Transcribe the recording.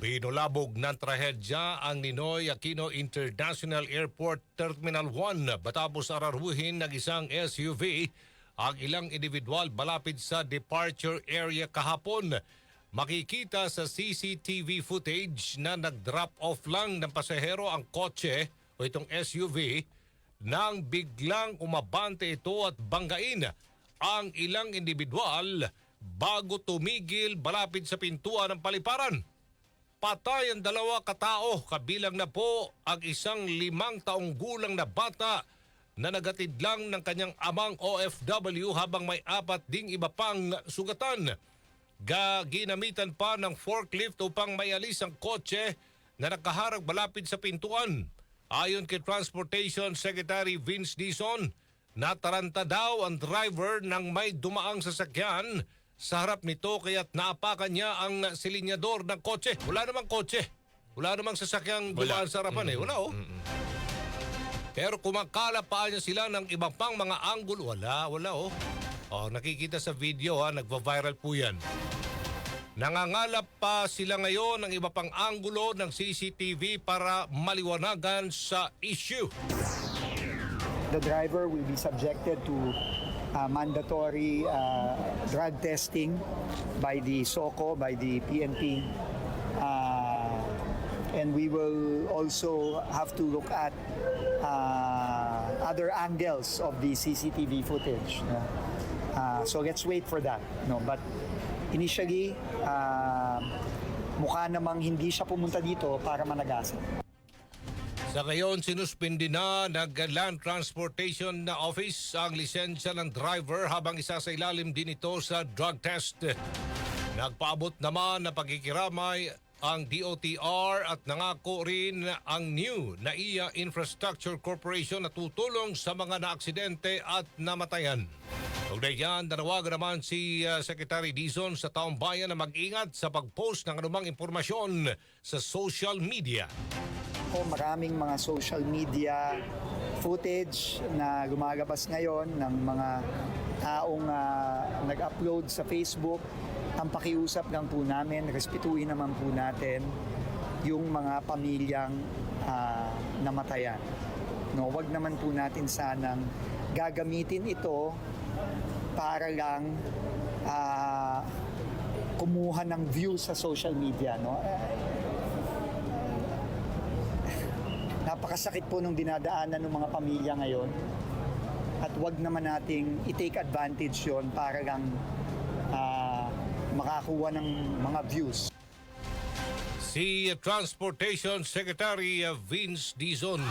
Binulabog ng trahedya ang Ninoy Aquino International Airport Terminal 1 matapos araruhin ng isang SUV ang ilang individual malapit sa departure area kahapon. Makikita sa CCTV footage na nag-drop off lang ng pasahero ang kotse o itong SUV nang biglang umabante ito at banggain ang ilang individual bago tumigil malapit sa pintuan ng paliparan. Patay ang dalawa katao, kabilang na po ang isang limang taong gulang na bata na nagatid lang ng kanyang amang OFW habang may apat ding iba pang sugatan. Ga ginamitan pa ng forklift upang mayalis ang kotse na nakaharag malapit sa pintuan. Ayon kay Transportation Secretary Vince Dizon, nataranta daw ang driver ng may dumaang sasakyan sa harap nito kaya't naapakan niya ang silinyador ng kotse. Wala namang kotse. Wala namang sasakyang dumaan sa harapan eh. Wala oh. Pero kumakala pa niya sila ng iba pang mga angle. Wala, wala oh. Oh, nakikita sa video ha, nagva-viral po yan. Nangangalap pa sila ngayon ng iba pang anggulo ng CCTV para maliwanagan sa issue. the driver will be subjected to uh, mandatory uh, drug testing by the SOCO, by the PNP. Uh, and we will also have to look at uh, other angles of the CCTV footage. no? Uh, so let's wait for that. No? But initially, uh, mukha namang hindi siya pumunta dito para managasan. Sa ngayon, sinuspindi na ng Land Transportation na Office ang lisensya ng driver habang isa sa ilalim din ito sa drug test. Nagpaabot naman na pagkikiramay ang DOTR at nangako rin ang new na Infrastructure Corporation na tutulong sa mga naaksidente at namatayan. Tugnay yan, nanawagan naman si uh, Secretary Dizon sa taong bayan na mag-ingat sa pag-post ng anumang impormasyon sa social media. Ko maraming mga social media footage na gumagabas ngayon ng mga taong ah, nag-upload sa Facebook. Ang pakiusap lang po namin, respetuhin naman po natin yung mga pamilyang ah, namatayan. No, wag naman po natin sanang gagamitin ito para lang ah, kumuha ng views sa social media. No? Eh, napakasakit po nung dinadaanan ng mga pamilya ngayon at wag naman nating i-take advantage yon para lang ah, makakuha ng mga views. Si Transportation Secretary Vince Dizon.